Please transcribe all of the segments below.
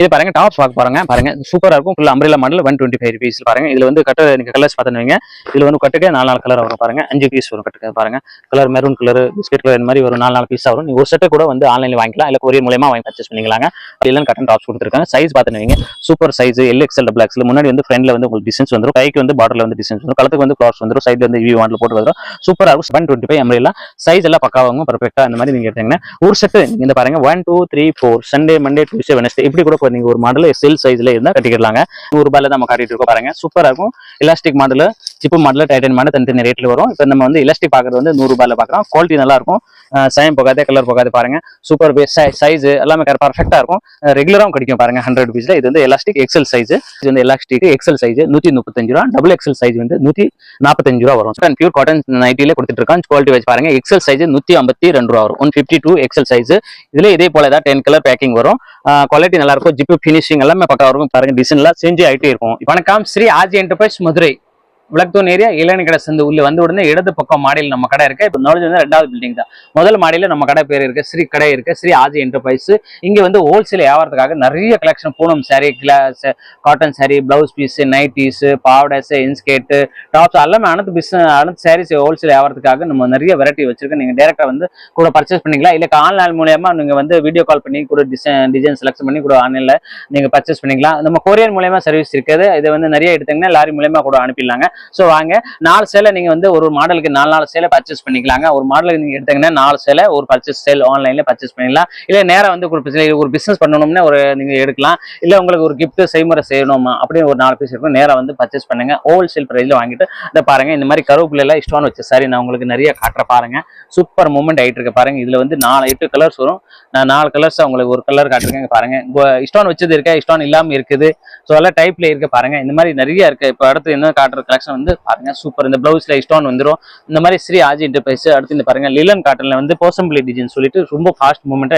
இது பாருங்க டாப்ஸ் பார்க்க பாருங்க பாருங்க. சூப்பரா இருக்கும். Full umbrella model one twenty five rupees பாருங்க. இதுல வந்து கட்ட நீங்க கலர்ஸ் பார்த்துருவீங்க. இதுல வந்து கட்டுக்கு நாலு நாலு கலர் வரும் பாருங்க. அஞ்சு பீஸ் வரும் கட்டுக்கு பாருங்க. Colour maroon colour biscuit colour இந்த மாதிரி ஒரு நாலு நாலு பீஸ் வரும். நீங்க ஒரு செட்டை கூட வந்து ஆன்லைன்ல வாங்கிக்கலாம். இல்லை கொரியர் மூலியமா வாங்கி பர்ச்சேஸ் பண்ணிக்கலாங்க. இல்லை கட்டன் டாப்ஸ் கொடுத்துருக்காங்க size பார்த்துருவீங்க. Super size L XL double XL முன்னாடி வந்து ஃப்ரண்ட்ல வந்து உங்களுக்கு டிசைன்ஸ் வந்துடும் கைக்கு வந்து பார்டர்ல வந்து டிசைன்ஸ் வரும் கலத்துக்கு வந்து கிளாஸ் வந்துடும் சைடுல வந்து வியூ வாண்டில் போட்டு வரும் சூப்பராக இருக்கும். ஒன் டுவெண்ட்டி ஃபைவ் எம்எல்லாம் சைஸ் எல்லாம் பக்காவாகும் பர்ஃபெக்டாக இந்த மாதிரி நீங்க எடுத்தீங்கன்னா ஒரு செட்டு இந்த பாருங்க one two three four Sunday Monday Tuesday Wednesday இப்படி கூட இப்போ நீங்கள் ஒரு மாடல் செல் சைஸ்ல இருந்தால் கட்டிக்கலாங்க நூறுபாயில் நம்ம காட்டிட்டு இருக்கோம் பாருங்க. சூப்பராக இருக்கும். Elastic model zip model Titan model தனித்தனி ரேட்ல வரும். இப்போ நம்ம வந்து எலாஸ்டிக் பாக்குறது வந்து நூறு ரூபாயில குவாலிட்டி நல்லா இருக்கும் சயம் போகாதே கலர் போகாது பாருங்க. சூப்பர் பேஸ் சைஸ் எல்லாமே பர்ஃபெக்டா இருக்கும். ரெகுலராகவும் கிடைக்கும் பாருங்க ஹண்ட்ரட் ருபீஸ்ல இது வந்து எலாஸ்டிக் எக்ஸல் சைஸ் இது வந்து எலாஸ்டிக் எக்ஸல் சைஸ் நூத்தி முப்பத்தஞ்சு ரூபா. டபுள் எக்ஸல் சைஸ் வந்து நூத்தி நாற்பத்தஞ்சு ரூபா வரும். பியூர் காட்டன் நைட்டிலே கொடுத்துட்டு குவாலிட்டி வைஸ் பாருங்க எக்ஸல் சைஸ் நூத்தி ஐம்பத்தி ரெண்டு ரூபா வரும். One fifty two XL size இதுல இதே போல தான் டென் கலர் பேக்கிங் வரும். குவாலிட்டி நல்லா இருக்கும் ஜிப்பு ஃபினிஷிங் எல்லாமே பக்கம் இருக்கும் பாருங்க டிசைன்லாம் செஞ்சு ஆகிட்டே இருக்கும். வணக்கம் ஸ்ரீ ஆஜி என்டர்பிரைஸ் மதுரை. விளக்தூன் ஏரியா இளநி கடை சந்து உள்ள வந்து உடனே இடது பக்கம் மாடியில் நம்ம கடை இருக்கு? இப்போ நுழைஞ்சு வந்து ரெண்டாவது பில்டிங் தான். முதல் மாடியில நம்ம கடை பேர் இருக்கு ஸ்ரீ கடை இருக்கு ஸ்ரீ ஆஜி என்டர்பிரைஸ் இங்க வந்து ஹோல்சேல் வியாபாரத்துக்காக நிறைய collection Poonam sari glass cotton sari blouse piece nighties பாவடஸ் இன்ஸ்கேட்டு டாப்ஸ் எல்லாமே அனைத்து பிஸ்னஸ் அனைத்து சாரீஸ் ஹோல்சேல் வியாபாரத்துக்காக நம்ம நிறைய வெரைட்டி வச்சிருக்கோம். நீங்கள் டேரெக்டாக வந்து கூட பர்ச்சேஸ் பண்ணிக்கலாம். இல்லை ஆன்லைன் மூலியமாக நீங்கள் வந்து வீடியோ கால் பண்ணி கூட டிசைன் டிசைன் செலக்ட் பண்ணி கூட ஆன்லைனில் நீங்கள் பர்ச்சேஸ் பண்ணிக்கலாம். நம்ம கொரியர் மூலியமாக சர்வீஸ் இருக்குது. இது வந்து நிறைய எடுத்தீங்கன்னா லாரி மூலியமா கூட அனுப்பிடலாங்க. ஸோ வாங்க. நாலு சேலை நீங்க வந்து ஒரு மாடலுக்கு நாலு நாலு சேலை பர்ச்சேஸ் பண்ணிக்கலாங்க. ஒரு மாடலுக்கு நீங்க எடுத்தீங்கன்னா நாலு சேலை ஒரு பர்ச்சேஸ் சேல் ஆன்லைன்ல பர்ச்சேஸ் பண்ணிக்கலாம் இல்ல நேரா வந்து ஒரு business- ஒரு பிசினஸ் பண்ணணும்னா ஒரு நீங்க எடுக்கலாம். இல்ல உங்களுக்கு ஒரு கிஃப்ட் செய்முறை செய்யணுமா? அப்படின்னு ஒரு நாலு பீஸ் இருக்கும். நேரா வந்து பர்ச்சேஸ் பண்ணுங்க. ஹோல்சேல் பிரைஸ்ல வாங்கிட்டு இந்த பாருங்க. இந்த மாதிரி கருவேப்பிலாம் எல்லாம் வச்சு சாரி நான் உங்களுக்கு நிறைய காட்டுற பாருங்க. சூப்பர் மூமெண்ட் ஆயிட்டு இருக்கு. பாருங்க. இதுல வந்து நாலு எட்டு கலர்ஸ் வரும். நான் நாலு கலர்ஸ் உங்களுக்கு ஒரு கலர் காட்டுறேங்க பாருங்கள் பாருங்க இஷ்டம் வச்சது இருக்கா? இஷ்டான் இல்லாம இருக்குது. ஸோ எல்லாம் டைப்ல இருக்கு. பாருங்க. இந்த மாதிரி நிறைய இருக்கு. இப்போ அடுத்து என்ன காட்டுற கலெக்ஷன் வந்து பாருங்க சூப்பர் இந்த பிளவுஸ்ல ஸ்டோன் வந்துரும். இந்த மாதிரி ஸ்ரீ ஆஜி இன்டர்பிரைஸ் அடுத்து இந்த பாருங்க லிலன் காட்டன்ல வந்து போசம்பிளி டிசைன் சொல்லிட்டு ரொம்ப ஃபாஸ்ட் மூவ்மெண்ட்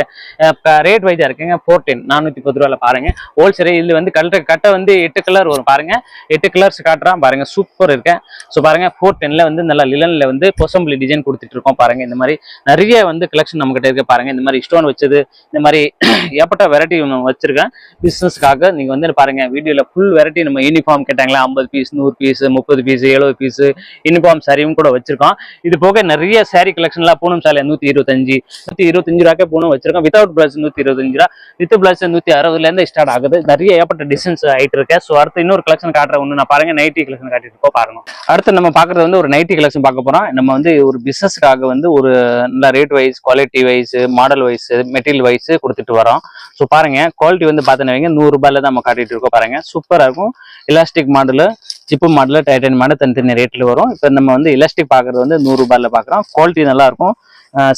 ரேட் வைஸா இருக்குங்க ஃபோர் டென் நானூத்தி பத்து ரூபால பாருங்க. ஹோல்சேல் இதுல வந்து கலர் கட்டை வந்து எட்டு கலர் வரும் பாருங்க. எட்டு கலர்ஸ் காட்டுறான் பாருங்க சூப்பர் இருக்கேன். ஸோ பாருங்க ஃபோர் டென்ல வந்து நல்லா லிலன்ல வந்து போசம்பிளி டிசைன் கொடுத்துட்டு இருக்கோம் பாருங்க. இந்த மாதிரி நிறைய வந்து கலெக்ஷன் நம்ம கிட்ட இருக்கு பாருங்க. இந்த மாதிரி ஸ்டோன் வச்சது இந்த மாதிரி ஏற்பட்ட வெரைட்டி வச்சிருக்கேன். பிசினஸ்க்காக நீங்க வந்து பாருங்க வீடியோல ஃபுல் வெரைட்டி நம்ம யூனிஃபார்ம் கேட்டாங்களா? ஐம்பது பீஸ் நூறு பீஸ் முப்பது பீஸ் எழுபது பீஸ் யூனிஃபார்ம் சாரியும் கூட வச்சிருக்கோம் இது போக நிறைய சாரி கலெக்ஷன்லாம் பூனம் சாலை நூத்தி இருபத்தஞ்சு நூத்தி இருபத்தஞ்சு ரூபாய்க்கே பூனம் வச்சிருக்கோம் வித்தவுட் பிளஸ் நூத்தி இருபத்தஞ்சு ரூபா. வித் பிளஸ் நூத்தி அறுபதுல இருந்து ஸ்டார்ட் ஆகுது. நிறைய ஏற்பட்ட டிசைன்ஸ் ஆயிட்டு இருக்கு. ஸோ அடுத்து இன்னொரு கலெக்ஷன் காட்டுற ஒன்று நான் பாருங்க நைட்டி கலெக்ஷன் காட்டிட்டு இருக்கோம். பாருங்க. அடுத்து நம்ம பாக்குறது வந்து ஒரு நைட்டி கலெக்ஷன் பார்க்க போறோம். நம்ம வந்து ஒரு பிசினஸ்க்காக வந்து ஒரு நல்ல rate wise quality wise model wise material wise கொடுத்துட்டு வரோம். ஸோ பாருங்க குவாலிட்டி வந்து பார்த்தீங்கன்னா வைங்க நூறு ரூபாயில தான் நம்ம காட்டிட்டு இருக்கோம் பாருங்க. சூப்பராக இருக்கும். Elastic model zip model Titan model தனித்தனி ரேட்டில் வரும். இப்போ நம்ம வந்து எலாஸ்டிக் பார்க்கறது வந்து நூறு ரூபாயில பார்க்குறோம் குவாலிட்டி நல்லா இருக்கும்.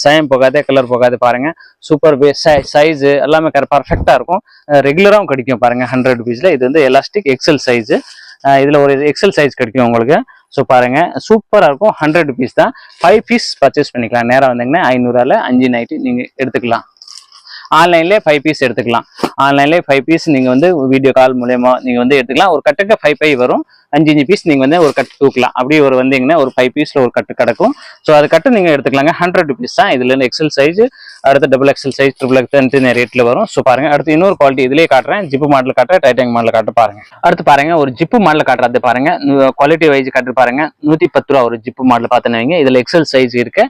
சயம் போகாதே கலர் போகாது பாருங்க. சூப்பர் பேஸ் சைஸ் எல்லாமே பர்ஃபெக்டாக இருக்கும். ரெகுலராகவும் கிடைக்கும் பாருங்க ஹண்ட்ரட் ருபீஸ்ல இது வந்து எலாஸ்டிக் எக்ஸல் சைஸ் இதில் ஒரு எக்ஸல் சைஸ் கிடைக்கும் உங்களுக்கு. ஸோ பாருங்க சூப்பராக இருக்கும். ஹண்ட்ரட் ருபீஸ் தான். ஃபைவ் பீஸ் பர்ச்சேஸ் பண்ணிக்கலாம். நேராக வந்தீங்கன்னா ஐநூறுல அஞ்சு நைட்டு நீங்கள் எடுத்துக்கலாம். ஆன்லைன்லேயே ஃபைவ் பீஸ் எடுத்துக்கலாம். ஆன்லைன்லேயே ஃபைவ் பீஸ் நீங்கள் வந்து வீடியோ கால் மூலயமா நீங்கள் வந்து எடுத்துக்கலாம். ஒரு கட்டுக்கு ஃபைவ் ஃபைவ் வரும். அஞ்சு அஞ்சு பீஸ் நீங்கள் வந்து ஒரு கட்டு தூக்கலாம். அப்படியே ஒரு வந்தீங்கன்னா ஒரு ஃபைவ் பீஸில் ஒரு கட்டு கிடக்கும். ஸோ அது கட்டு நீங்கள் எடுத்துக்கலாங்க. ஹண்ட்ரட் ருபீஸ் தான். இதுல இருந்து எக்ஸல் சைஸ் அடுத்து double XL size triple XL ரேட்டில் வரும். ஸோ பாருங்க. அடுத்து இன்னொரு குவாலிட்டி இதிலே காட்டுறேன். ஜிப்பு மாடல் காட்டுறேன். டைட்டாங் மாடல் காட்டு பாருங்க. அடுத்து பாருங்க. ஒரு ஜிப்பு மாடல் காட்டுறது பாருங்க. குவாலிட்டி வைஸ் காட்டு பாருங்க. நூற்றி பத்து ரூபா ஒரு ஜிப்பு மாடல் பார்த்துன்னு வைங்க. எக்ஸல் சைஸ் இருக்கு.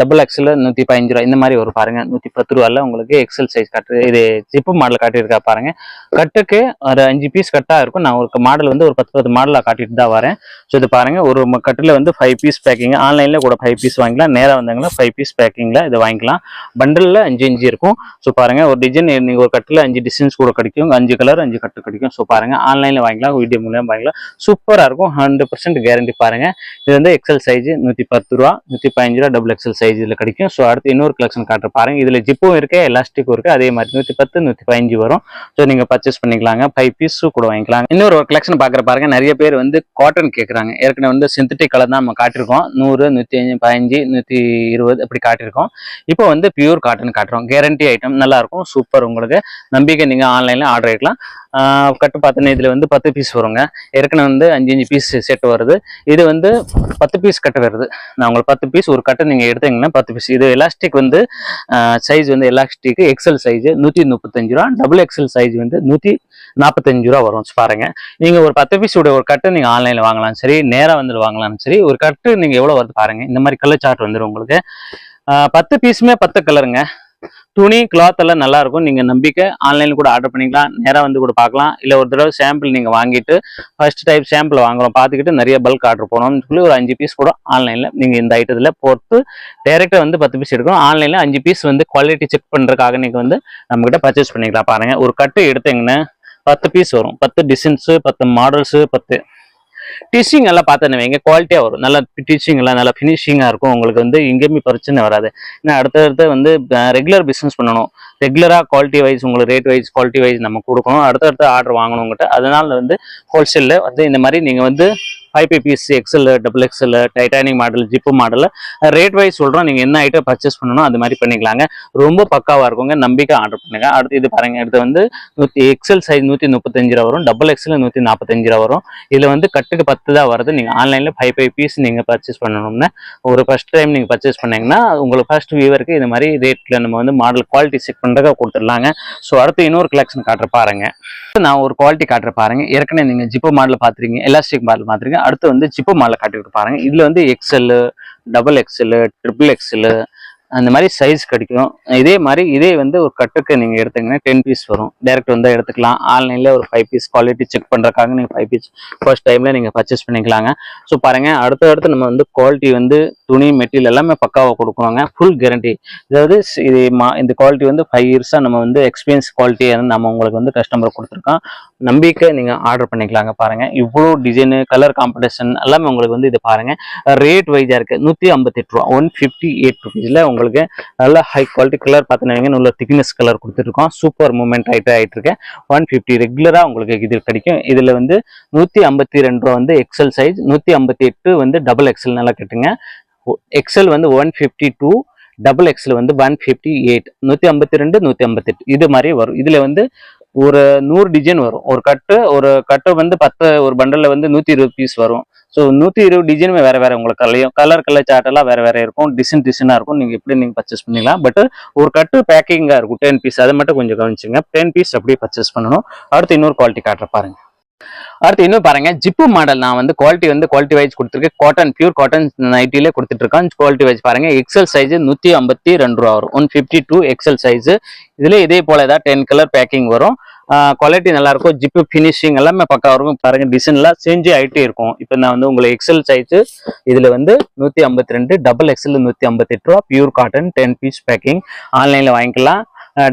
டபுள் எக்ஸல் நூற்றி பதினஞ்சு ரூபா. இந்த மாதிரி ஒரு பாருங்க. நூற்றி பத்து ரூபாயில் உங்களுக்கு எக்ஸல் சைஸ் காட்டு இது ஜிப்பு மாடல் காட்டியிருக்கா பாருங்க. கட்டுக்கு ஒரு அஞ்சு பீஸ் கட்டாக இருக்கும். நான் ஒரு மாடல் வந்து ஒரு பத்து பத்து மாடல் காட்டிட்டு தான் வரேன். ஸோ இது பாருங்க ஒரு கட்டில் வந்து ஃபைவ் பீஸ் பேக்கிங் ஆன்லைனில் கூட ஃபைவ் பீஸ் வாங்கிக்கலாம். நேராக வந்தாங்கன்னா ஃபைவ் பீஸ் பேக்கிங்கில் இதை வாங்கிக்கலாம். பண்டலில் அஞ்சு அஞ்சு இருக்கும். ஸோ பாருங்க ஒரு டிசைன் நீங்கள் ஒரு கட்டில் அஞ்சு டிசைன்ஸ் கூட கிடைக்கும். அஞ்சு கலர் அஞ்சு கட்டு கிடைக்கும். ஸோ பாருங்க ஆன்லைனில் வாங்கிக்கலாம் வீடியோ மூலியம் வாங்கிக்கலாம். சூப்பராக இருக்கும். ஹண்ட்ரட் பர்சன்ட் கேரண்டி பாருங்க. இது வந்து எக்ஸல் சைஸ் நூற்றி பத்து ரூபா நூற்றி பதினஞ்சு ரூபா டபுள் எக்ஸல் சைஸ் இதில் கிடைக்கும். ஸோ அடுத்து இன்னொரு கலெக்ஷன் காட்டுற பாருங்க இதில் ஜிப்பும் இருக்கு எலாஸ்டிக்கும் இருக்குது அதே மாதிரி நூற்றி பத்து நூற்றி பதினஞ்சு வரும். ஸோ நீங்கள் பர்ச்சேஸ் பண்ணிக்கலாங்க. ஃபைவ் பீஸும் கூட வாங்கிக்கலாம். இன்னொரு கலெக்ஷன் பார்க்குற பாருங்க. நிறைய பேர் வந்து காட்டன் கேட்குறாங்க ஏற்கனவே வந்து சிந்தட்டிக் கலர் தான் நம்ம காட்டியிருக்கோம். நூறு நூற்றி அஞ்சு பதினஞ்சு நூற்றி இருபது அப்படி காட்டியிருக்கோம். இப்போ வந்து பியூர் காட்டன் காட்டுறோம். கேரண்டி ஐட்டம் நல்லாயிருக்கும் சூப்பர் உங்களுக்கு. நம்பிக்கை நீங்கள் ஆன்லைனில் ஆர்டர் எடுக்கலாம். கட்டு பார்த்தோன்னே இதில் வந்து பத்து பீஸ் வருங்க. ஏற்கனவே வந்து அஞ்சு அஞ்சு பீஸ் செட்டு வருது. இது வந்து பத்து பீஸ் கட்டு வருது. நான் உங்களுக்கு பத்து பீஸ் ஒரு கட்டு நீங்கள் எடுத்தீங்கன்னா பத்து பீஸ் இது எலாஸ்டிக் வந்து சைஸ் வந்து எலாஸ்டிக் எக்ஸல் சைஸ் நூற்றி முப்பத்தஞ்சு ரூபா. டபுள் எக்ஸல் சைஸ் வந்து நூற்றி நாற்பத்தஞ்சு ரூபா வரும். பாருங்க. நீங்க ஒரு பத்து பீஸ் ஒரு கட்டு நீங்க ஆன்லைன்ல வாங்கலாம். சரி நேராக வந்து வாங்கலாம். சரி ஒரு கட்டு நீங்க எவ்வளவு வருது பாருங்க. இந்த மாதிரி கலர் சார்ட் வந்துடும் உங்களுக்கு. பத்து பீஸுமே பத்து கலருங்க துணி கிளாத் எல்லாம் நல்லா இருக்கும். நீங்க நம்பிக்கை. ஆன்லைன்ல கூட ஆர்டர் பண்ணிக்கலாம். நேராக வந்து கூட பார்க்கலாம். இல்ல ஒரு தடவை சாம்பிள் நீங்க வாங்கிட்டு ஃபர்ஸ்ட் டைப் சாம்பிள் வாங்குறோம். பார்த்துக்கிட்டு நிறைய பல்க் ஆர்டர் போனோம்னு சொல்லி ஒரு அஞ்சு பீஸ் கூட ஆன்லைன்ல நீங்க இந்த ஐட்டத்துல போட்டு டைரக்டா வந்து பத்து பீஸ் எடுக்கணும். ஆன்லைன்ல அஞ்சு பீஸ் வந்து குவாலிட்டி செக் பண்றதுக்காக நீங்க வந்து நம்ம கிட்ட பர்ச்சேஸ் பண்ணிக்கலாம் பாருங்க. ஒரு கட்டு எடுத்தீங்கன்னா பத்து பீஸ் வரும். பத்து டிசைன்ஸ் பத்து மாடல்ஸ் பத்து டிச்சிங் எல்லாம் பார்த்தேன்னு வைங்க குவாலிட்டியா வரும். நல்லா டீச்சிங் எல்லாம் நல்லா ஃபினிஷிங்காக இருக்கும். உங்களுக்கு வந்து எங்கேயுமே பிரச்சனை வராது. ஏன்னா அடுத்தடுத்து வந்து ரெகுலர் பிசினஸ் பண்ணணும். ரெகுலராக குவாலிட்டி வைஸ் உங்களுக்கு ரேட் வைஸ் குவாலிட்டி வைஸ் நம்ம கொடுக்கணும். அடுத்தடுத்து ஆர்டர் வாங்கணுங்கிட்ட அதனால வந்து ஹோல்சேலில் வந்து இந்த மாதிரி நீங்கள் வந்து five P piece XL double XL Titanic model zip மாடலில் ரேட் வைஸ் சொல்கிறோம் நீங்கள் என்ன ஐட்டம் பர்ச்சேஸ் பண்ணணும் அது மாதிரி பண்ணிக்கலாங்க. ரொம்ப பக்காவாக இருக்குங்க. நம்பிக்கை ஆர்டர் பண்ணுங்க. அடுத்து இது பாருங்க. அடுத்து வந்து நூற்றி எக்ஸல் சைஸ் நூற்றி முப்பத்தஞ்சு ரூபா வரும். டபுள் எக்ஸல் நூற்றி நாற்பத்தஞ்சு ரூபா வரும். இதில் வந்து கட்டுக்கு பத்து தான் வருது. நீங்கள் ஆன்லைனில் ஃபைவ் ஃபைவ் பீஸ் நீங்கள் பர்ச்சேஸ் பண்ணணும்னா. ஒரு ஃபர்ஸ்ட் டைம் நீங்கள் பர்ச்சேஸ் பண்ணீங்கன்னா உங்களுக்கு ஃபர்ஸ்ட் வியூவருக்கு இது மாதிரி ரேட்டில் நம்ம வந்து மாடல் குவாலிட்டி செக் பண்றதுக்கு கொடுத்துடலாங்க. ஸோ அடுத்து இன்னொரு கலெக்ஷன் காட்டுற பாருங்க. நான் ஒரு குவாலிட்டி காட்டுற பாருங்க. ஏற்கனவே நீங்கள் ஜிப்போ மாடலில் பார்த்துருங்க எலாஸ்டிக் மாடல் பார்த்துருங்க அடுத்து வந்து ஜிப்போ மாடலில் காட்டிட்டு பாருங்க. இதில் வந்து XL double XL triple XL அந்த மாதிரி சைஸ் கிடைக்கும். இதே மாதிரி இதே வந்து ஒரு கட்டுக்கு நீங்கள் எடுத்தீங்கன்னா டென் பீஸ் வரும். டேரெக்ட் வந்து எடுத்துக்கலாம். ஆன்லைனில் ஒரு ஃபைவ் பீஸ் குவாலிட்டி செக் பண்ணுறக்காக நீங்கள் ஃபைவ் பீஸ் ஃபர்ஸ்ட் டைமில் நீங்கள் பர்ச்சேஸ் பண்ணிக்கலாங்க. ஸோ பாருங்கள் அடுத்த அடுத்து நம்ம வந்து குவாலிட்டி வந்து துணி மெட்டீரியல் எல்லாமே பக்காவாக கொடுக்குவாங்க ஃபுல் கேரண்டி அதாவது இது மா- இந்த குவாலிட்டி வந்து ஃபைவ் இயர்ஸாக நம்ம வந்து எக்ஸ்பீரியன்ஸ் குவாலிட்டி நம்ம உங்களுக்கு வந்து கஸ்டமர் கொடுத்துருக்கோம். நம்பிக்கை நீங்கள் ஆர்டர் பண்ணிக்கலாங்க பாருங்கள் இவ்வளோ டிசைனு கலர் காம்படிஷன் எல்லாமே உங்களுக்கு வந்து இது பாருங்கள் ரேட் வைஸாக இருக்குது நூற்றி ஐம்பத்தெட்டு ரூபா. ஒன் ஃபிஃப்டி எயிட் ருபீஸில் உங்களுக்கு நல்ல ஹை குவாலிட்டி கலர் பார்த்தீங்கன்னா நல்ல திக்னஸ் கலர் கொடுத்துருக்கோம் சூப்பர் மூமெண்ட் ஆகிட்டு ஆகிட்டு இருக்கேன் ஒன் ஃபிஃப்டி ரெகுலரா உங்களுக்கு இது கிடைக்கும். இதுல வந்து நூற்றி ஐம்பத்தி ரெண்டு ரூபா வந்து எக்ஸல் சைஸ் நூற்றி ஐம்பத்தி எட்டு வந்து டபுள் எக்ஸல் நல்லா கட்டுங்க. எக்ஸல் வந்து ஒன் ஃபிஃப்டி டூ டபுள் எக்ஸில் வந்து ஒன் ஃபிஃப்டி எயிட் நூற்றி ஐம்பத்தி ரெண்டு நூற்றி ஐம்பத்தெட்டு இது மாதிரி வரும். இதில் வந்து ஒரு நூறு டிசைன் வரும். ஒரு கட்டு ஒரு கட்டு வந்து பத்து ஒரு பண்டலில் வந்து நூற்றி இருபது பீஸ் வரும். ஸோ நூற்றி இருபது டிசைனுமே வேறு வேறு உங்களுக்கு கலையும். கலர் கலர் சார்ட்டெல்லாம் வேறு வேறு இருக்கும். டிசைன் டிசைனாக இருக்கும். நீங்கள் எப்படி நீங்கள் பர்ச்சேஸ் பண்ணிக்கலாம் பட் ஒரு கட்டு பேக்கிங்காக இருக்கும் டென் பீஸ் அதை மட்டும் கொஞ்சம் கவனிச்சுங்க. டென் பீஸ் அப்படியே பர்ச்சேஸ் பண்ணணும். அடுத்து இன்னொரு குவாலிட்டி காட்டுற பாருங்க. அடுத்து இன்னும் பாருங்க ஜிப்பு மாடல் நான் வந்து குவாலிட்டி வந்து குவாலிட்டி வைஸ் கொடுத்துருக்கேன் காட்டன் பியூர் காட்டன் நைட்டிலே கொடுத்துட்டு இருக்கேன் குவாலிட்டி வைஸ் பாருங்க எக்ஸல் சைஸ் நூத்தி ஐம்பத்தி ரெண்டு ரூபா வரும். One fifty two XL size இதுல இதே போல ஏதாவது டென் கலர் பேக்கிங் வரும். குவாலிட்டி நல்லா இருக்கும் ஜிப்பு ஃபினிஷிங் எல்லாமே பக்கா இருக்கும் பாருங்க டிசைன்லாம் செஞ்சு ஆகிட்டே இருக்கும். இப்போ நான் வந்து உங்களுக்கு எக்ஸல் சைஸ் இதுல வந்து நூத்தி ஐம்பத்தி ரெண்டு டபுள் எக்ஸல் நூத்தி ஐம்பத்தி எட்டு ரூபா pure cotton ten piece packing ஆன்லைன்ல வாங்கிக்கலாம்.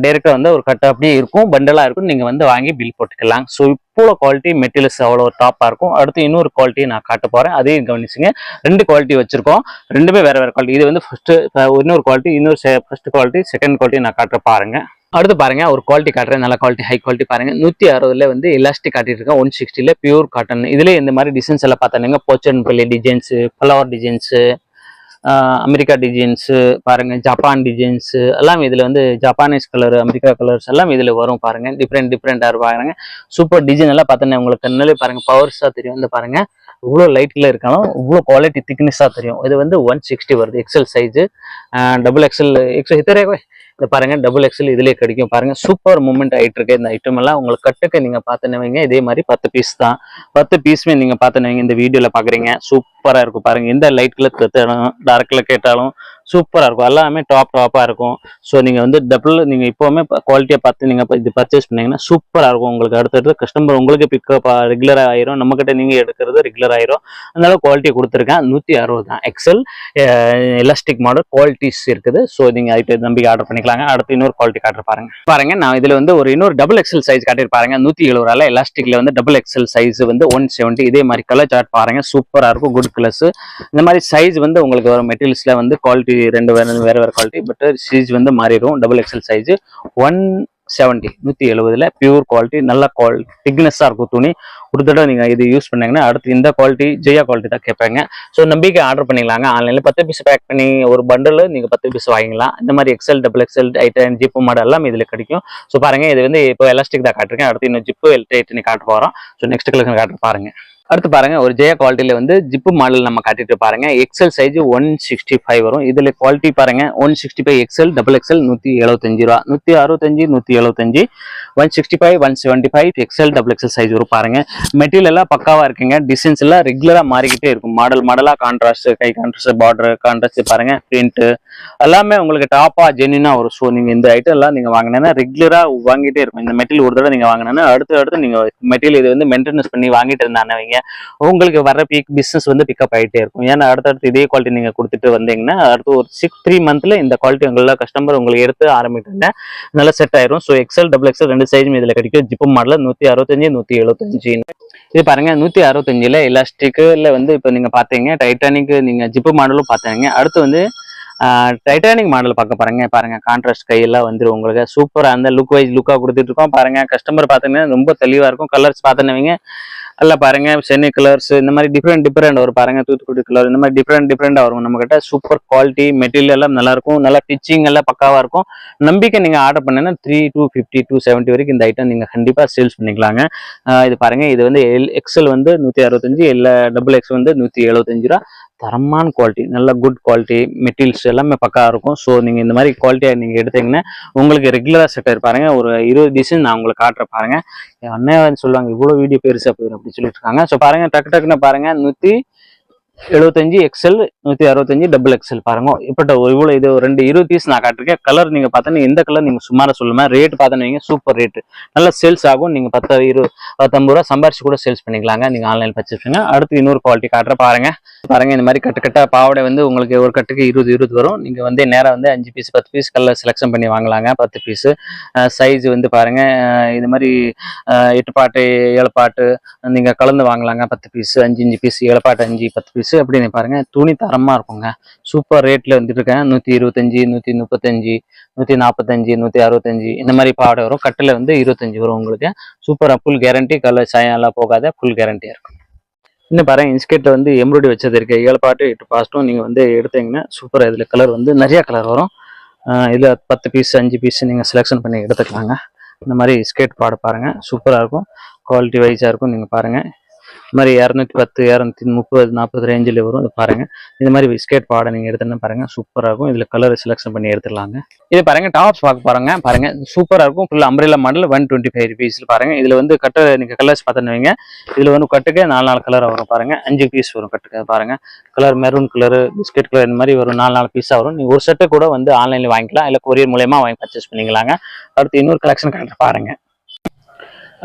டேரெக்டாக வந்து ஒரு கட்டு அப்படியே இருக்கும் பண்டலாக இருக்கும். நீங்கள் வந்து வாங்கி பில் போட்டுக்கலாம். ஸோ இப்போ குவாலிட்டி மெட்டீரியல்ஸ் அவ்வளோ டாப்பாக இருக்கும். அடுத்து இன்னொரு குவாலிட்டி நான் காட்ட போகிறேன் அதையும் கவனிச்சுங்க. ரெண்டு குவாலிட்டி வச்சுருக்கோம். ரெண்டுமே வேறு வேறு குவாலிட்டி இது வந்து ஃபஸ்ட்டு இன்னொரு குவாலிட்டி இன்னொரு ஃபஸ்ட் குவாலிட்டி செகண்ட் குவாலிட்டி நான் காட்ட பாருங்க. அடுத்து பாருங்க ஒரு குவாலிட்டி காட்டுறேன். நல்ல குவாலிட்டி ஹை குவாலிட்டி பாருங்க. நூத்தி அறுபதுல வந்து எலாஸ்டிக் காட்டிட்டு இருக்கேன் ஒன் சிக்ஸ்டில பியூர் காட்டன் இதுல இந்த மாதிரி டிசைன்ஸ் எல்லாம் பார்த்தானுங்க Pochampally designs flower designs America designs பாருங்க ஜப்பான் டிசைன்ஸு எல்லாம் இதில் வந்து ஜப்பானீஸ் கலர் அமெரிக்கா கலர்ஸ் எல்லாம் இதில் வரும் பாருங்க. டிஃப்ரெண்ட் டிஃப்ரெண்டா பாருங்கள் சூப்பர் டிசைன் எல்லாம் பார்த்தோன்னே உங்களுக்கு கண்ணாலே பவர்ஸாக தெரியும். வந்து பாருங்கள் இவ்வளோ லைட்டில் இருக்காலும் இவ்வளோ குவாலிட்டி திக்னஸாக தெரியும். இது வந்து ஒன் சிக்ஸ்டி வருது XL size double XL XL இத்தனை இந்த பாருங்க டபுள் எக்ஸல் இதுலயே கிடைக்கும். பாருங்க சூப்பர் மூமெண்ட் ஆயிட்டு இருக்கு இந்த ஐட்டம் எல்லாம் உங்களுக்கு கட்டுக்கு நீங்க பார்த்துனவங்க இதே மாதிரி பத்து பீஸ் தான். பத்து பீஸுமே நீங்க பார்த்துனவங்க இந்த வீடியோல பாக்குறீங்க சூப்பரா இருக்கும். பாருங்க எந்த லைட் கலர் கேட்டாலும் டார்க் கலர் கேட்டாலும் சூப்பராக இருக்கும். எல்லாமே டாப் டாப்பாக இருக்கும். ஸோ நீங்கள் வந்து டபுள் நீங்கள் இப்போவுமே குவாலிட்டியாக பார்த்து நீங்கள் இது பர்ச்சேஸ் பண்ணீங்கன்னா சூப்பராக இருக்கும். உங்களுக்கு அடுத்தடுத்து கஸ்டமர் உங்களுக்கு பிக்கப் ரெகுலர் ஆயிரும். நம்மக்கிட்ட நீங்கள் எடுக்கிறது ரெகுலர் ஆயிரும். அதனால குவாலிட்டி கொடுத்துருக்கேன். நூற்றி அறுபது தான். எக்ஸல் எலாஸ்டிக் மாடல் குவாலிட்டிஸ் இருக்குது. ஸோ நீங்கள் அதுக்கு நம்பிக்கை ஆர்டர் பண்ணிக்கலாங்க. அடுத்து இன்னொரு குவாலிட்டி காட்டுற பாருங்க. பாருங்க நான் இதில் வந்து ஒரு இன்னொரு டபுள் எக்ஸல் சைஸ் காட்டியிருப்பாருங்க நூற்றி எழுபது ரூபாய் எலாஸ்டிக்கில் வந்து டபுள் எக்ஸல் சைஸ் வந்து ஒன் செவன்ட்டி இதே மாதிரி கலர் சார்ட் பாருங்க. சூப்பராக இருக்கும். குட் கலர்ஸ் இந்த மாதிரி சைஸ் வந்து உங்களுக்கு வரும். மெட்டீரியல்ஸில் வந்து குவாலிட்டி ரெண்டு வேற வேற வேற குவாலிட்டி பட் சைஸ் வந்து மாறிடும் double XL size one seventy நூத்தி எழுபதுல பியூர் குவாலிட்டி நல்ல குவாலிட்டி திக்னஸா இருக்கும் துணி. ஒரு தடவை நீங்க இது யூஸ் பண்ணீங்கன்னா அடுத்து இந்த குவாலிட்டி ஜெயா குவாலிட்டி தான் கேட்பாங்க. ஸோ நம்பிக்கை ஆர்டர் பண்ணிக்கலாங்க ஆன்லைன்ல பத்து பீஸ் பேக் பண்ணி ஒரு பண்டில் நீங்க பத்து பீஸ் வாங்கிக்கலாம் இந்த மாதிரி XL double XL item zip model எல்லாம் இதுல கிடைக்கும். ஸோ பாருங்க இது வந்து இப்போ எலாஸ்டிக் தான் காட்டுருக்கேன். அடுத்து இன்னும் ஜிப்பு டைட்டன் காட்ட போறோம். ஸோ நெக்ஸ்ட் கலெக்ஷன் காட்டுற பாருங்க. அடுத்து பாருங்க ஒரு ஜெயா குவாலிட்டியில வந்து ஜிப்பு மாடல் நம்ம காட்டிட்டு பாருங்க. XL size one sixty five வரும். இதுல குவாலிட்டி பாருங்க one sixty five XL double XL நூத்தி எழுபத்தஞ்சு ரூபா. நூத்தி அறுபத்தஞ்சு நூத்தி எழுபத்தஞ்சு one sixty five one seventy five XL double XL size வரும் பாருங்க. மெட்டீரியல் எல்லாம் பக்காவா இருக்குங்க. டிசைன்ஸ் எல்லாம் ரெகுலரா மாறிக்கிட்டே இருக்கும். மாடல் மாடலா கான்ட்ராஸ்ட் கை கான்ட்ராஸ்ட் பார்டர் கான்ட்ராஸ்ட் பாருங்க. பிரிண்ட் எல்லாமே உங்களுக்கு டாப்பா ஜென்யூனா வரும். ஸோ நீங்க இந்த ஐட்டம் எல்லாம் நீங்க வாங்கினேன்னா ரெகுலரா வாங்கிட்டே இருக்கும். இந்த மெட்டீரியல் ஒரு தடவை நீங்க வாங்கினேன்னா அடுத்து அடுத்து நீங்க மெட்டீரியல் இது வந்து மெயின்டெனன்ஸ் பண்ணி வாங்கிட்டு இருந்தானவங்க உங்களுக்கு வர பீக் பிசினஸ் வந்து பிக்கப் ஆகிட்டே இருக்கும். ஏன்னா அடுத்தடுத்து இதே குவாலிட்டி நீங்க கொடுத்துட்டு வந்தீங்கன்னா அடுத்து ஒரு சிக்ஸ் த்ரீ மந்த்ல இந்த குவாலிட்டி உங்களால் கஸ்டமர் உங்களுக்கு எடுத்து ஆரம்பிட்டு நல்லா செட் ஆயிரும். ஸோ எக்ஸல் டபுள் எக்ஸல் ரெண்டு சைஸும் இதில் கிடைக்கும் ஜிப்பு மாடலில் நூற்றி அறுபத்தஞ்சு நூற்றி எழுபத்தஞ்சு இது பாருங்க நூற்றி அறுபத்தஞ்சில் எலாஸ்டிக்கில் வந்து இப்போ நீங்கள் பார்த்தீங்க டைட்டானிக் நீங்கள் ஜிப்பு மாடலும் பார்த்தீங்க அடுத்து வந்து டைட்டானிக் மாடல் பார்க்க பாருங்க பாருங்க கான்ட்ராஸ்ட் கையெல்லாம் வந்துரும் உங்களுக்கு சூப்பராக அந்த லுக் வைஸ் லுக்காக கொடுத்துட்டு இருக்கோம் பாருங்க கஸ்டமர் பார்த்தீங்கன்னா ரொம்ப தெளிவாக இருக்கும். கலர்ஸ் பார்த்தீங்க அல்ல பாருங்க சென்னை கலர்ஸ் இந்த மாதிரி டிஃப்ரெண்ட் டிஃப்ரெண்ட் வரும் பாருங்க தூத்துக்குடி கலர் இந்த மாதிரி டிஃப்ரெண்ட் டிஃப்ரெண்டா வரும் நம்ம கிட்ட சூப்பர் குவாலிட்டி மெட்டீரியல் எல்லாம் நல்லா இருக்கும். நல்லா டிச்சிங் எல்லாம் பக்காவா இருக்கும். நம்பிக்கை நீங்க ஆர்டர் பண்ணீங்கன்னா three two fifty two seventy வரைக்கும் இந்த ஐட்டம் நீங்க கண்டிப்பா சேல்ஸ் பண்ணிக்கலாங்க. இது பாருங்க இது வந்து எல் எக்ஸல் வந்து நூத்தி அறுபத்தஞ்சு இல்ல டபுள் எக்ஸ் வந்து நூத்தி எழுபத்தஞ்சு ரூபா. தரமான குவாலிட்டி நல்ல குட் குவாலிட்டி மெட்டீரியல்ஸ் எல்லாமே பக்கா இருக்கும். ஸோ நீங்கள் இந்த மாதிரி குவாலிட்டியாக நீங்கள் எடுத்தீங்கன்னா உங்களுக்கு ரெகுலராக செட் பாருங்கள் ஒரு இருபது டிசைன் நான் உங்களுக்கு காட்டுறேன் பாருங்க. அண்ணன் சொல்லுவாங்க இவ்வளோ வீடியோ பெருசாக போயிடும் அப்படின்னு சொல்லிட்டு இருக்காங்க. ஸோ பாருங்க டக்கு டக்குன்னு பாருங்க. நூற்றி எழுபத்தஞ்சு எக்ஸல் நூற்றி அறுபத்தஞ்சு டபுள் எக்ஸல் பாருங்க. இப்பட்ட இவ்வளோ இது ரெண்டு இருபது பீஸ் நான் காட்டிருக்கேன். கலர் நீங்கள் பார்த்தோன்னா எந்த கலர் நீங்கள் சுமாராக சொல்லுமா ரேட் பார்த்தீங்கன்னா சூப்பர் ரேட்டு நல்ல சேல்ஸ் ஆகும். நீங்கள் பத்து இருபது பத்தம்பது ரூபா சம்பாரிச்சு கூட சேல்ஸ் பண்ணிக்கலாங்க. நீங்கள் ஆன்லைன் பர்ச்சேஸ் பண்ணுங்க. அடுத்து இன்னொரு குவாலிட்டி காட்டுற பாருங்க. பாருங்க இந்த மாதிரி கட்டு கட்டாக பாவாடை வந்து உங்களுக்கு ஒரு கட்டுக்கு இருபது இருபது வரும். நீங்கள் வந்து நேராக வந்து அஞ்சு பீஸ் பத்து பீஸ் கலர் செலெக்ஷன் பண்ணி வாங்கலாங்க. பத்து பீஸு சைஸ் வந்து பாருங்க. இது மாதிரி எட்டு பாட்டு ஏழு பாட்டு நீங்கள் கலந்து வாங்கலாங்க. பத்து பீஸ் அஞ்சு அஞ்சு பீஸ் ஏழு பாட்டு அஞ்சு பத்து பீஸ் அப்படின்னு பாருங்க. துணி தரமா இருக்குங்க. சூப்பர் ரேட்ல வந்துட்டு இருக்கேன் நூத்தி இருபத்தஞ்சி நூத்தி முப்பத்தஞ்சு நூற்றி நாற்பத்தஞ்சு நூத்தி அறுபத்தஞ்சு இந்த மாதிரி பாவாடை வரும். கட்டில் வந்து இருபத்தஞ்சி வரும் உங்களுக்கு. சூப்பராக ஃபுல் கேரண்டி கலர் சாயம் எல்லாம் போகாத ஃபுல் கேரண்டியாக இருக்கும். இன்னும் பாருங்க இன்ஸ்கேட்ல வந்து எம்ப்ராய்டி வச்சது இருக்கு. ஏழு பாட்டு எட்டு பாஸ்ட்டும் நீங்கள் வந்து எடுத்தீங்கன்னா சூப்பராக இதில் கலர் வந்து நிறைய கலர் வரும். இதில் பத்து பீஸ் அஞ்சு பீஸ் நீங்கள் செலெக்ஷன் பண்ணி எடுத்துக்கலாங்க. இந்த மாதிரி ஸ்கேட் பாட பாருங்க. சூப்பராக இருக்கும். குவாலிட்டி வைஸாக இருக்கும். நீங்க பாருங்க. இது மாதிரி இரநூத்தி பத்து இரநூத்தி முப்பது நாற்பது ரேஞ்சில் வரும். இது பாருங்க. இந்த மாதிரி ஸ்கேட் பாட நீங்க எடுத்தோன்னா பாருங்க சூப்பராக இருக்கும். இதுல கலர் செலெக்ஷன் பண்ணி எடுத்துடலாங்க. இது பாருங்க டாப்ஸ் பார்க்க பாருங்க பாருங்க சூப்பராக இருக்கும். Full umbrella model one twenty five ருபீஸ்ல பாருங்க. இதுல வந்து கட்ட நீங்க கலர்ஸ் பார்த்தோன்னு வைங்க. இதுல வந்து கட்டுக்கு நாலு நாலு கலர் வரும் பாருங்க. அஞ்சு பீஸ் வரும் கட்டுக்கு பாருங்க. Colour maroon colour biscuit colour இந்த மாதிரி வரும் நாலு நாலு பீஸா வரும். நீங்க ஒரு செட்டை கூட வந்து ஆன்லைன்ல வாங்கிக்கலாம். இல்லை கொரியர் மூலயமா வாங்கி பர்ச்சேஸ் பண்ணிக்கலாங்க. அடுத்து இன்னொரு கலெக்ஷன் காட்டுற பாருங்க.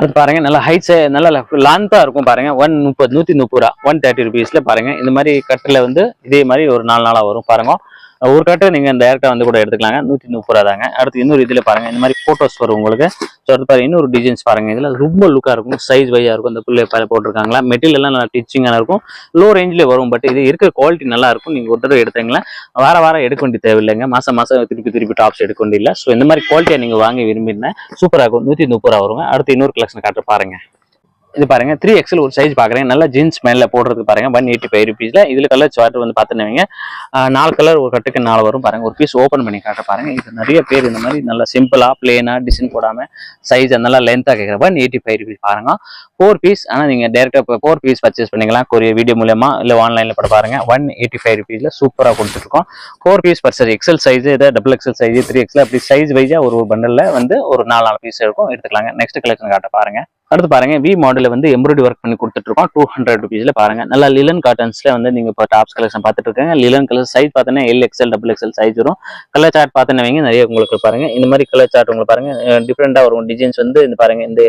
அது பாருங்க நல்லா ஹைட்ஸ் நல்லா லாந்தா இருக்கும் பாருங்க. ஒன் முப்பது நூத்தி முப்பது ரூபா ஒன் தேர்ட்டி ருபீஸ்ல பாருங்க. இந்த மாதிரி கட்டில வந்து இதே மாதிரி ஒரு நாலு நாளா வரும் பாருங்க. ஒரு கட்டு இந்த டேரக்டா வந்து கூட எடுத்துக்கலாங்க. நூற்றி முப்பது ரூபா தாங்க அடுத்து இன்னொரு இதில் பாருங்கள் இந்த மாதிரி ஃபோட்டோஸ் வரும் உங்களுக்கு. ஸோ அடுத்து பாருங்க இன்னொரு டிசைன்ஸ் பாருங்கள் இதில் ரொம்ப லுக்காக இருக்கும். சைஸ் வையாக இருக்கும். இந்த புள்ளை பாரு போட்டிருக்காங்களா? மெட்டீரியல் எல்லாம் நல்லா டிச்சிங்காக இருக்கும். லோ ரேஞ்சில் வரும் பட் இது இருக்கிற குவாலிட்டி நல்லா இருக்கும். நீங்கள் ஒரு தடவை எடுத்தீங்களா வார வாரம் எடுக்க வேண்டிய தேவையில்லைங்க. மாதம் மாதம் திருப்பி திருப்பி டாப்ஸ் எடுக்க வேண்டிய ஸோ இந்த மாதிரி குவாலிட்டியை நீங்கள் வாங்கி விரும்பினா சூப்பராக இருக்கும். நூற்றி முப்பது ரூபா வருங்க. அடுத்து இன்னொரு கலெக்ஷன் காட்டுற பாருங்க. இது பாருங்க த்ரீ எக்ஸல் ஒரு சைஸ் பாக்குறேன். நல்லா ஜீன்ஸ் மேல போடுறது பாருங்க ஒன் எயிட்டி ஃபைவ் ருபீஸ்ல இதுல கலர் ஸ்வாட்டர் வந்து பாத்துனவங்க நாலு கலர் ஒரு கட்டுக்கு நாலு வரும் பாருங்க. ஒரு பீஸ் ஓபன் பண்ணி காட்ட பாருங்க. இது நிறைய பேர் இந்த மாதிரி நல்லா சிம்பிளா பிளேனா டிசைன் போடாம சைஸ் நல்லா லென்த்தா கேட்குற ஒன் எயிட்டி ஃபைவ் ருபீஸ் பாருங்க. ஃபோர் பீஸ் ஆனா நீங்க டேரக்டா ஃபோர் பீஸ் பர்ச்சேஸ் பண்ணிக்கலாம். கொரியர் வீடியோ மூலயமா இல்ல ஆன்லைன்ல போட பாருங்க. ஒன் எயிட்டி ஃபைவ் ருபீஸ்ல சூப்பரா கொடுத்துருக்கோம் four piece purchase XL size இதை double XL size three XL அப்படி சைஸ் வைஸா ஒரு ஒரு பண்டல்ல வந்து ஒரு நாலு நாலு பீஸ் இருக்கும். எடுத்துக்கலாங்க. நெக்ஸ்ட் கலெக்ஷன் காட்ட பாருங்க. அடுத்து பாருங்க வி மாடலில் வந்து எம்ப்ராய்டரி ஒர்க் பண்ணி கொடுத்துட்டு இருக்கோம் டூ ஹண்ட்ரட் ருபீஸ்ல பாருங்க. நல்லா லிலன் காட்டன்ஸ்ல வந்து நீங்க இப்போ டாப்ஸ் கலெக்ஷன் பார்த்துட்டு இருக்காங்க. லிலன் கலர் சைஸ் பார்த்தீங்கன்னா L XL double XL size வரும். கலர் சார்ட் பார்த்தீங்கன்னா நிறைய உங்களுக்கு பாருங்க. இந்த மாதிரி கலர் சார்ட் உங்களுக்கு பாருங்க. டிஃப்ரெண்ட்டாக வரும். டிசைன்ஸ் வந்து இந்த பாருங்க இந்த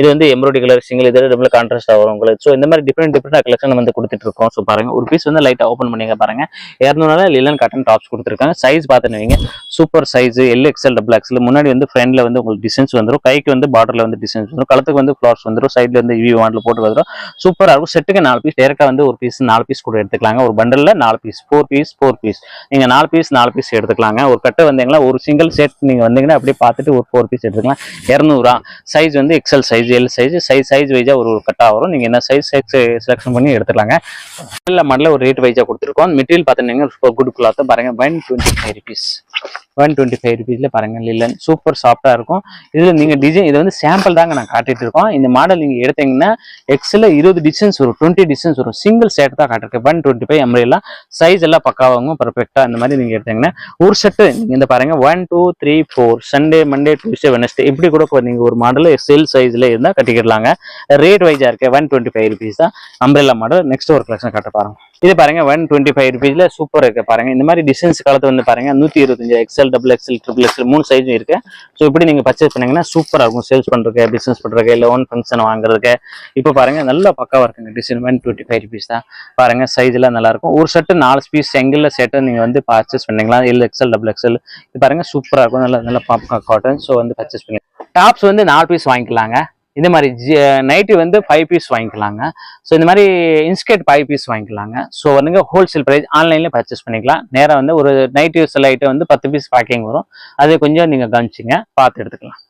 இது வந்து எம்ப்ராய்டரி கலர் சிங்கிள் இதில் டபுள் கான்ட்ராஸ்டாக வரும் உங்களுக்கு. ஸோ இந்த மாதிரி டிஃப்ரெண்ட் டிஃப்ரெண்டாக கலெக்ஷன் வந்து கொடுத்துட்டு இருக்கோம் ஸோ பாருங்க ஒரு பீஸ் வந்து லைட்டாக ஓப்பன் பண்ணிங்க பாருங்க. இரநூறுல லிலன் காட்டன் டாப்ஸ் கொடுத்துருக்காங்க. சைஸ் பார்த்துன்னு super size L XL double XL முன்னாடி வந்து ஃப்ரண்ட்ல வந்து உங்களுக்கு டிசைன்ஸ் வந்துடும் கைக்கு வந்து பார்டர்ல வந்து டிசைன்ஸ் வந்துடும் கழுத்துக்கு வந்து வந்து ஃப்ளார்ஸ் வந்துடும் சைடில் வந்து இவி வாண்டில் போட்டு வந்துடும் சூப்பராக இருக்கும். செட்டுக்கு நாலு பீஸ் டேரெக்டாக வந்து ஒரு பீஸ் நாலு பீஸ் கூட எடுத்துக்கலாங்க. ஒரு பண்டலில் நாலு piece four piece four piece நீங்கள் நாலு பீஸ் நாலு பீஸ் எடுத்துக்கலாங்க. ஒரு கட்டை வந்தீங்கன்னா ஒரு சிங்கிள் செட் நீங்கள் வந்தீங்கன்னா அப்படியே பார்த்துட்டு ஒரு ஃபோர் பீஸ் எடுத்துக்கலாம். இரநூறுவா சைஸ் வந்து XL size L size size size வைஸாக ஒரு ஒரு கட்டாக வரும். நீங்கள் என்ன சைஸ் சைஸ் செலெக்ஷன் பண்ணி எடுத்துக்கலாங்க. நல்ல மாடலில் ஒரு ரேட் வைஸாக கொடுத்துருக்கோம். மெட்டீரியல் ஒரு குட் கிளாத்தை பாருங்க. One twenty five rupees one twenty five ருபீஸில் பாருங்க லில்லன் சூப்பர் சாஃப்டாக இருக்கும். இதில் நீங்கள் டிசைன் இது வந்து சாம்பிள் தாங்க நான் காட்டிகிட்டு இருக்கோம். இந்த மாடல் நீங்கள் எடுத்தீங்கன்னா எக்ஸில் இருபது டிசைன்ஸ் வரும் டுவெண்ட்டி டிசைன்ஸ் வரும். சிங்கிள் செட் தான் காட்டிருக்கேன் one twenty five umbrella size எல்லாம் பக்காவாகும் பர்ஃபெக்டாக இந்த மாதிரி நீங்கள் எடுத்தீங்கன்னா ஒரு செட்டு நீங்கள் இந்த பாருங்க. One two three four Sunday Monday Tuesday Wednesday இப்படி கூட நீங்கள் ஒரு மாடல் செல் சைஸில் இருந்தால் கட்டிக்கிடலாங்க. ரேட் வைஸாக இருக்கு ஒன் டுவெண்ட்டி ஃபைவ் ருபீஸ் தான். அம்ரேலா மாடல் நெக்ஸ்ட் ஒரு கலெக்ஷன் காட்ட பாருங்க இது பாருங்க ஒன் டுவெண்ட்டி ஃபைவ் ருபீஸ்ல சூப்பர் இருக்கு பாருங்க. இந்த மாதிரி டிசைன்ஸ் காலத்து வந்து பாருங்க நூத்தி இருபத்தஞ்சு XL double XL triple XL மூணு சைஸும் இருக்கு. ஸோ இப்படி நீங்க பர்ச்சேஸ் பண்ணீங்கன்னா சூப்பராக இருக்கும். சேல்ஸ் பண்றதுக்கு பிசினஸ் பண்றதுக்கு இல்லை ஒன் ஃபங்க்ஷன் வாங்குறதுக்கு. இப்போ பாருங்க நல்லா பக்காவா இருக்குங்க design one twenty five rupees தான். பாருங்க சைஸ் எல்லாம் நல்லா இருக்கும். ஒரு செட்டு நாலு பீஸ் செங்கில் செட்டை நீங்க வந்து பர்ச்சேஸ் பண்ணீங்களா? இல்லை எக்ஸ்எல் டபுள் எக்ஸ்எல் இது பாருங்க சூப்பரா இருக்கும். நல்லா நல்லா பாப்கா காட்டன் ஸோ வந்து பர்ச்சேஸ் பண்ணி டாப்ஸ் வந்து நாலு பீஸ் வாங்கிக்கலாங்க. இந்த மாதிரி நைட்டு வந்து ஃபைவ் பீஸ் வாங்கிக்கலாங்க. ஸோ இந்த மாதிரி இன்ஸ்கேட் ஃபைவ் பீஸ் வாங்கிக்கலாங்க. ஸோ வந்துங்க ஹோல்சேல் ப்ரைஸ் ஆன்லைனில் பர்ச்சேஸ் பண்ணிக்கலாம். நேராக வந்து ஒரு நைட்டு சில ஐட்டம் வந்து பத்து பீஸ் பேக்கிங் வரும். அது கொஞ்சம் நீங்கள் கவனிச்சிங்க. பார்த்து எடுத்துக்கலாம்.